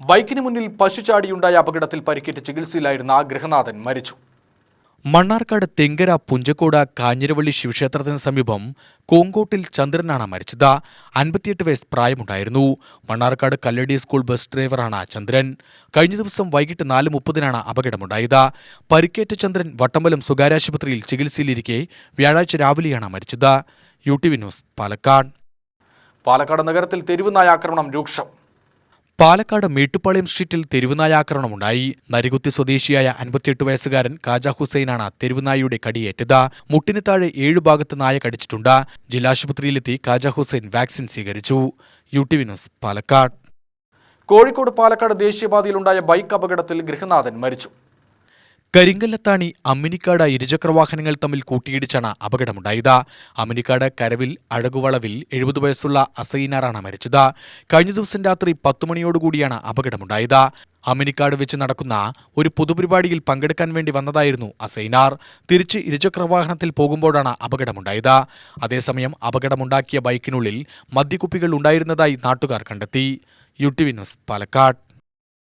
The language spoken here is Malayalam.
ബൈക്കിന് മുന്നിൽ പശു ചാടിയുണ്ടായ അപകടത്തിൽ പരിക്കേറ്റ് ചികിത്സയിലായിരുന്ന ഗൃഹനാഥൻ മരിച്ചു. മണ്ണാർക്കാട് തെങ്കര പുഞ്ചക്കോട് കാഞ്ഞിരവള്ളി ശിവക്ഷേത്രത്തിന് സമീപം കോങ്കോട്ടിൽ ചന്ദ്രനാണ് മരിച്ചത്. അൻപത്തിയെട്ട് വയസ്സ് പ്രായമുണ്ടായിരുന്നു. മണ്ണാർക്കാട് കല്ലടി സ്കൂൾ ബസ് ഡ്രൈവറാണ് ചന്ദ്രൻ. കഴിഞ്ഞ ദിവസം വൈകിട്ട് നാല് മുപ്പതിനാണ് അപകടമുണ്ടായത്. പരിക്കേറ്റ ചന്ദ്രൻ വട്ടമ്പലം സ്വകാര്യ ആശുപത്രിയിൽ ചികിത്സയിലിരിക്കെ വ്യാഴാഴ്ച രാവിലെയാണ് മരിച്ചത്. U T V news Palakkad. Palakkad നഗരത്തിൽ തെരുവുനായ ആക്രമണം രൂക്ഷം. പാലക്കാട് മേട്ടുപ്പാളയം സ്ട്രീറ്റിൽ തെരുവുനായാക്രമണമുണ്ടായി. നരികുത്തി സ്വദേശിയായ അൻപത്തിയെട്ട് വയസ്സുകാരൻ കാജ ഹുസൈനാണ് തെരുവുനായയുടെ കടിയേറ്റത്. മുട്ടിന് താഴെ ഏഴു ഭാഗത്ത് നായ കടിച്ചിട്ടുണ്ട്. ജില്ലാശുപത്രിയിലെത്തി കാജ ഹുസൈൻ വാക്സിൻ സ്വീകരിച്ചു. U T V news Palakkad. Kozhikode Palakkad ദേശീയപാതയിലുണ്ടായ bike അപകടത്തിൽ ഗൃഹനാഥൻ മരിച്ചു. കരിങ്കല്ലത്താണി അമ്മിനിക്കാട് ഇരുചക്രവാഹനങ്ങൾ തമ്മിൽ കൂട്ടിയിടിച്ചാണ് അപകടമുണ്ടായത്. അമ്മിനിക്കാട് കരവിൽ അഴകുവളവിൽ എഴുപത് വയസ്സുള്ള അസൈനാറാണ് മരിച്ചത്. കഴിഞ്ഞ ദിവസം രാത്രി പത്തുമണിയോടുകൂടിയാണ് അപകടമുണ്ടായത്. അമ്മിനിക്കാട് വെച്ച് നടക്കുന്ന ഒരു പൊതുപരിപാടിയിൽ പങ്കെടുക്കാൻ വേണ്ടി വന്നതായിരുന്നു അസൈനാർ. തിരിച്ച് ഇരുചക്രവാഹനത്തിൽ പോകുമ്പോഴാണ് അപകടമുണ്ടായത്. അതേസമയം അപകടമുണ്ടാക്കിയ ബൈക്കിനുള്ളിൽ മദ്യക്കുപ്പികൾ ഉണ്ടായിരുന്നതായി നാട്ടുകാർ കണ്ടെത്തി. U T V news Palakkad.